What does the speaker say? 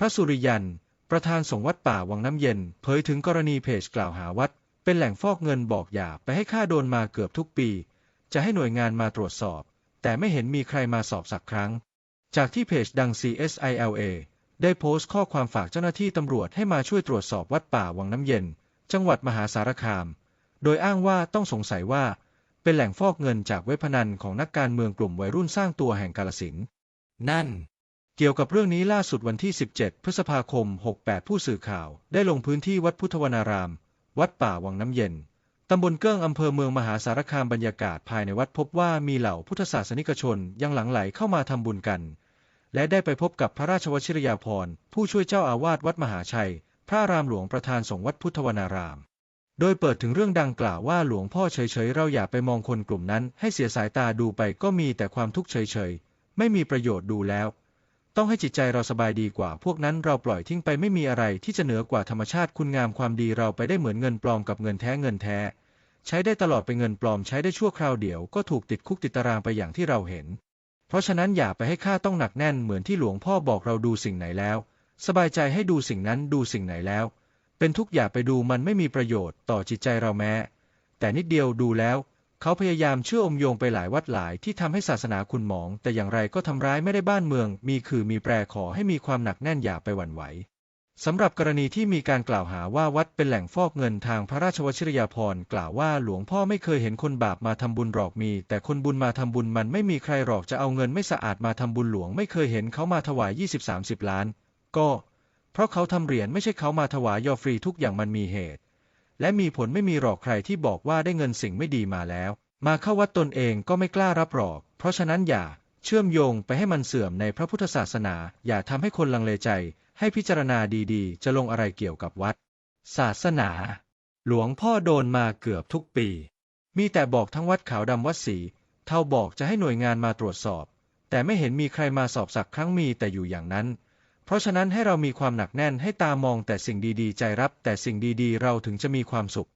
พระสุริยัน ประธานสงฆ์วัดป่าวังน้ำเย็น เผยถึงกรณีเพจกล่าวหาวัด เป็นแหล่งฟอกเงินบอกอย่าไปให้ค่าโดนมาเกือบทุกปี จะให้หน่วยงานมาตรวจสอบ แต่ไม่เห็นมีใครมาสอบสักครั้ง จากที่เพจดัง CSILA ได้โพสต์ข้อความฝากเจ้าหน้าที่ตำรวจให้มาช่วยตรวจสอบวัดป่าวังน้ำเย็น จังหวัดมหาสารคาม โดยอ้างว่าต้องสงสัยว่า เป็นแหล่งฟอกเงินจากเว็บพนันของนักการเมืองกลุ่มวัยรุ่นสร้างตัวแห่งกาลสินธุ์นั่น เกี่ยวกับเรื่องนี้ล่าสุดวันที่ 17 พฤษภาคม 68 ผู้สื่อข่าว ได้ลงพื้นที่วัดพุทธวนาราม วัดป่าวังน้ำเย็น ตำบลเกิ้งอำเภอเมืองมหาสารคามบรรยากาศภายในวัดพบว่ามีเหล่าพุทธศาสนิกชนยังหลั่งไหลเข้ามาทำบุญกัน และได้ไปพบกับพระราชวชิรยาภรณ์ผู้ช่วยเจ้าอาวาสวัดมหาชัย พระรามหลวงประธานสงฆ์วัดพุทธวนาราม โดยเปิดถึงเรื่องดังกล่าวว่าหลวงพ่อเฉยๆเราอย่าไปมองคนกลุ่มนั้น ให้เสียสายตาดูไปก็มีแต่ความทุกข์เฉยๆไม่มีประโยชน์ดูแล้ว ต้องให้จิตใจเราสบายดีกว่า พวกนั้นเราปล่อยทิ้งไปไม่มีอะไรที่จะเหนือกว่าธรรมชาติคุณงามความดีเราไปได้เหมือนเงินปลอมกับเงินแท้เงินแท้ ใช้ได้ตลอดไปเงินปลอมใช้ได้ชั่วคราวเดียวก็ถูกติดคุกติดตารางไปอย่างที่เราเห็น เพราะฉะนั้นอย่าไปให้ค่าต้องหนักแน่นเหมือนที่หลวงพ่อบอกเราดูสิ่งไหนแล้ว สบายใจให้ดูสิ่งนั้นดูสิ่งไหนแล้ว เป็นทุกอย่าไปดูมันไม่มีประโยชน์ต่อจิตใจเราแม้ แต่นิดเดียวดูแล้ว เขาพยายามเชื่ออมโยงไปหลายวัดหลายที่ทำให้ศาสนาคุณหมอง แต่อย่างไรก็ทำร้ายไม่ได้บ้านเมือง มีคือมีแปรขอให้มีความหนักแน่นอย่าไปหวั่นไหวสำหรับกรณีที่มีการกล่าวหาว่าวัดเป็นแหล่งฟอกเงินทางพระราชวชิรยาภรณ์กล่าวว่าหลวงพ่อไม่เคยเห็นคนบาปมาทำบุญหรอกมี แต่คนบุญมาทำบุญมันไม่มีใครหรอกจะเอาเงินไม่สะอาดมาทำบุญหลวงไม่เคยเห็นเขามาถวาย 20-30 ล้าน ก็ เพราะเขาทำเหรียญไม่ใช่เขามาถวายยอฟรีทุกอย่างมันมีเหตุ และมีผลไม่มีหรอกใครที่บอกว่าได้เงินสิ่งไม่ดีมาแล้ว มาเข้าวัดตนเองก็ไม่กล้ารับหรอก เพราะฉะนั้นอย่าเชื่อมโยงไปให้มันเสื่อมในพระพุทธศาสนา อย่าทำให้คนลังเลใจ ให้พิจารณาดีๆ จะลงอะไรเกี่ยวกับวัด ศาสนา หลวงพ่อโดนมาเกือบทุกปี มีแต่บอกทั้งวัดขาวดำวัดสีเท่าบอกจะให้หน่วยงานมาตรวจสอบ แต่ไม่เห็นมีใครมาสอบสักครั้งมีแต่อยู่อย่างนั้น เพราะฉะนั้นให้เรามีความหนักแน่นให้ตามองแต่สิ่งดีๆ ใจรับแต่สิ่งดีๆ เราถึงจะมีความสุข